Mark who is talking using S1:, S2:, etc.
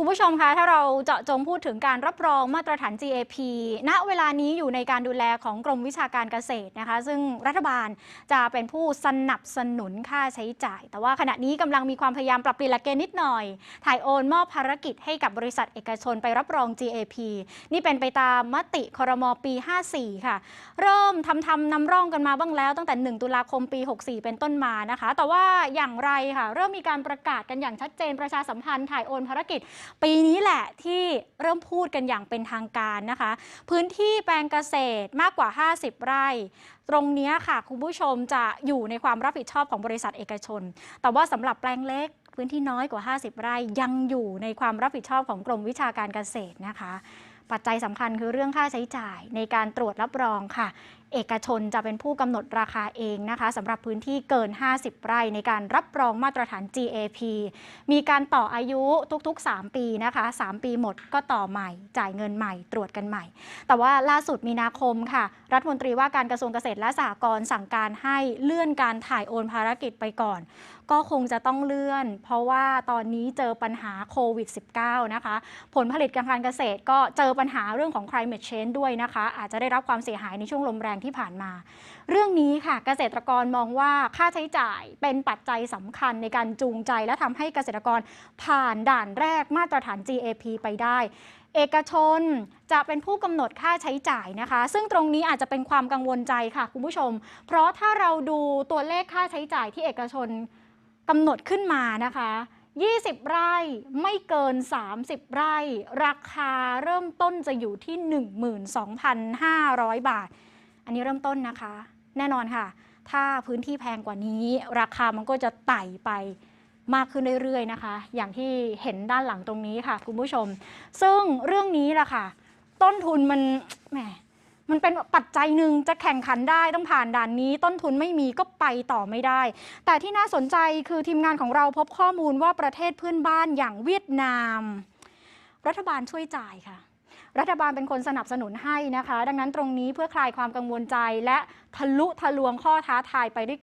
S1: คุณผู้ชมคะถ้าเราเจาะจงพูดถึงการรับรองมาตรฐาน GAP ณเวลานี้อยู่ในการดูแลของกรมวิชาการเกษตรนะคะ ซึ่งรัฐบาลจะเป็นผู้สนับสนุนค่าใช้จ่าย แต่ว่าขณะนี้กำลังมีความพยายามปรับเปลี่ยนหลักเกณฑ์นิดหน่อย ถ่ายโอนมอบภารกิจให้กับบริษัทเอกชนไปรับรอง GAP นี่เป็นไปตามมติครมปี 54 ค่ะ เริ่มทำทำนำร่องกันมาบ้างแล้วตั้งแต่ 1 ตุลาคมปี 64 เป็นต้นมานะคะ แต่ว่าอย่างไรค่ะ เริ่มมีการประกาศกันอย่างชัดเจนประชาสัมพันธ์ถ่ายโอนภารกิจปีนี้แหละที่เริ่มพูดกันอย่างเป็นทางการนะคะ พื้นที่แปลงเกษตรมากกว่า 50 ไร่ ตรงนี้ค่ะคุณผู้ชมจะอยู่ในความรับผิดชอบของบริษัทเอกชน แต่ว่าสำหรับแปลงเล็กพื้นที่น้อยกว่า 50 ไร่ยังอยู่ในความรับผิดชอบของกรมวิชาการเกษตรนะคะ ปัจจัยสำคัญคือเรื่องค่าใช้จ่ายในการตรวจรับรองค่ะ เอกชนจะเป็นผู้กำหนดราคาเองนะคะสำหรับพื้นที่เกิน 50 ไร่ในการรับรองมาตรฐาน GAP มีการต่ออายุทุกๆ 3 ปีนะคะ 3 ปีหมดก็ต่อใหม่ จ่ายเงินใหม่ตรวจกันใหม่ แต่ว่าล่าสุดมีนาคมค่ะ รัฐมนตรีว่าการกระทรวงเกษตรและสหกรณ์สั่งการให้เลื่อนการถ่ายโอนภารกิจไปก่อน ก็คงจะต้องเลื่อน เพราะว่าตอนนี้เจอปัญหาโควิด -19 นะคะ ผลผลิตการการเกษตรก็เจอปัญหาเรื่องของ climate change ด้วยนะคะ อาจจะได้รับความเสียหายในช่วงลมแรงที่ผ่านมา เรื่องนี้ค่ะเกษตรกรมองว่าค่าใช้จ่ายเป็นปัจจัยสำคัญในการจูงใจ และทำให้เกษตรกรผ่านด่านแรกมาตรฐาน GAP ไปได้ เอกชนจะเป็นผู้กำหนดค่าใช้จ่ายนะคะ ซึ่งตรงนี้อาจจะเป็นความกังวลใจค่ะคุณผู้ชม เพราะถ้าเราดูตัวเลขค่าใช้จ่ายที่เอกชนกำหนดขึ้นมานะคะ 20 ไร่ไม่เกิน 30 ไร่ ราคาเริ่มต้นจะอยู่ที่ 12,500 บาท อันนี้เริ่มต้นนะคะ แน่นอนค่ะ ถ้าพื้นที่แพงกว่านี้ ราคามันก็จะไต่ไปมากขึ้นเรื่อยๆนะคะ อย่างที่เห็นด้านหลังตรงนี้ค่ะ คุณผู้ชม ซึ่งเรื่องนี้ล่ะค่ะ ต้นทุนมันแหม มันเป็นปัจจัยหนึ่งจะแข่งขันได้ต้องผ่านด่านนี้ ต้นทุนไม่มีก็ไปต่อไม่ได้ แต่ที่น่าสนใจคือทีมงานของเราพบข้อมูลว่าประเทศเพื่อนบ้านอย่างเวียดนาม รัฐบาลช่วยจ่ายค่ะรัฐบาลเป็นคนสนับสนุนให้นะคะ ดังนั้นตรงนี้เพื่อคลายความกังวลใจและทะลุทะลวงข้อท้าทายไปด้วย